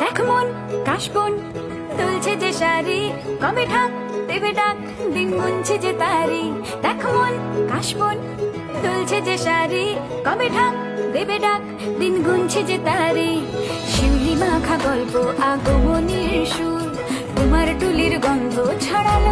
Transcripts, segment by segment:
দেখ মন কাশবন তুলছে যে শাড়ি কবে ঠাক দেবে ডাক, দিন গুনছে যে তারি। দেখ মন কাশবন তুলছে যে শাড়ি কবে ঠাক দেবে ডাক, দিন গুনছে যে তারি। শিউলি মাখা গল্প, আগমনের সুর তোমার টুলির গন্ধ ছড়ালো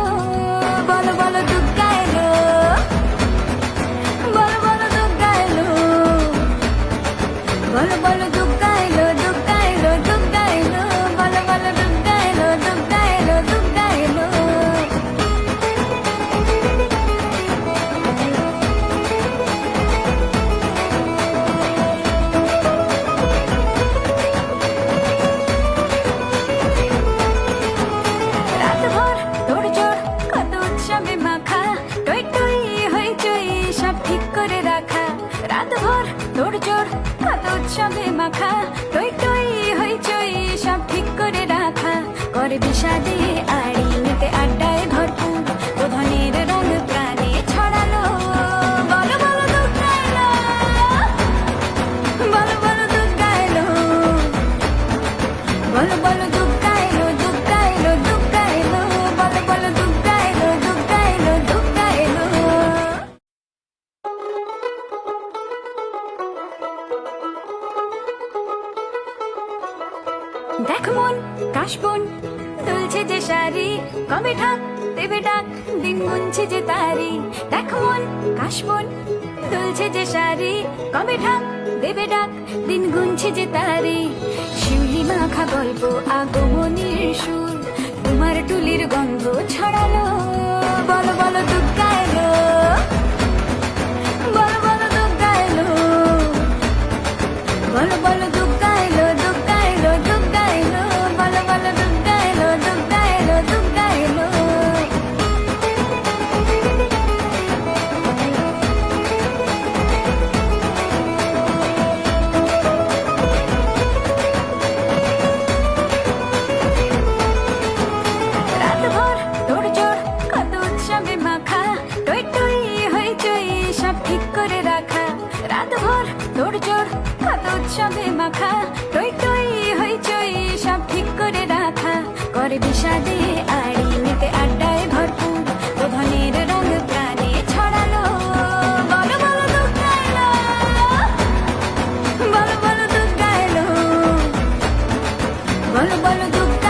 রাতভর জোর কত উৎসবে মাখা টই দেখ মন কাশবন তুলছে যে শাড়ি, কবে ঠাক দেবে ডাক? দিন গুনছে যে তারি। দেখ মন কাশবন তুলছে যে শাড়ি, কবে ঠাক দেবে ডাক? দিন গুনছে যে তারি। শিউলি মাখা গল্প, আগমনের সুর। তোমার টুলির গন্ধ ছড়ালো। বলো বলো, দুগ্গা তোড়জোড় কত উৎসবে মাখা। টই টই হইচই সব ঠিক করে রাখা। করে বিষাদে আড়ি মেতে আড্ডায় ভরপুর প্রধানের রঙ প্রাণে ছড়ালো। বলো বলো দুগ্গা এলো বলো বলো দুগ্গা এলো বলো বলো দুগ্গা